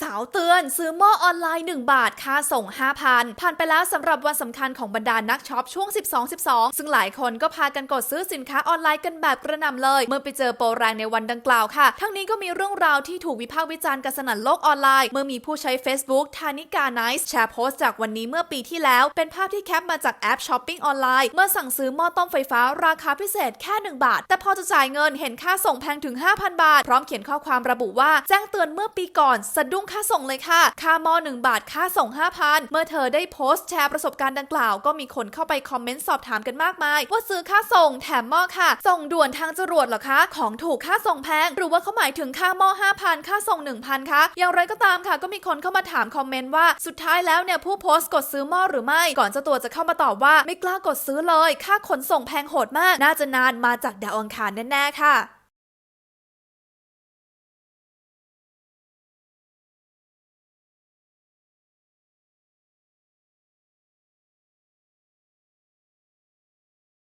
สาวเตือนซื้อหม้อออนไลน์ 1 บาท ค่าส่ง 5,000 ผ่านไปแล้วสำหรับวันสำคัญของบรรดานักช็อปช่วง 12-12 ซึ่งหลายคนก็พากันกดซื้อสินค้าออนไลน์กันแบบกระหน่ำเลย เมื่อไปเจอโปรแรงในวันดังกล่าวค่ะ ทั้งนี้ก็มีเรื่องราวที่ถูกวิพากษ์วิจารณ์กันสนั่นโลกออนไลน์ เมื่อมีผู้ใช้ Facebook ทานิกาไนซ์แชร์โพสต์จากวันนี้เมื่อปีที่แล้ว เป็นภาพที่แคปมาจากแอปช้อปปิ้งออนไลน์เมื่อสั่งซื้อหม้อต้มไฟฟ้าราคาพิเศษแค่ 1 บาท แต่พอจะจ่ายเงินเห็นค่าส่งแพงถึง 5,000 บาท พร้อมเขียนข้อความระบุว่าแจ้งเตือนเมื่อปีก่อนสะดุ้งค่าส่งเลยค่ะ ค่าหม้อ1บาทค่าส่ง 5,000 เมื่อเธอได้โพสต์แชร์ประสบการณ์ดังกล่าว ก็มีคนเข้าไปคอมเมนต์สอบถามกันมากมาย ว่าซื้อค่าส่งแถมหม้อค่ะ ส่งด่วนทางจรวดหรอคะ ของถูกค่าส่งแพง หรือว่าเขาหมายถึงค่าหม้อ5,000 ค่าส่ง 1,000คะอย่างไรก็ตามค่ะก็มีคนเข้ามาถามคอมเมนต์ว่าสุดท้ายแล้วเนี่ยผู้โพสต์กดซื้อหม้อหรือไม่ ก่อนเจ้าตัวจะเข้ามาตอบว่าไม่กล้ากดซื้อเลย ค่าขนส่งแพงโหดมาก น่าจะนานมาจากดาวอังคารแน่ๆค่ะ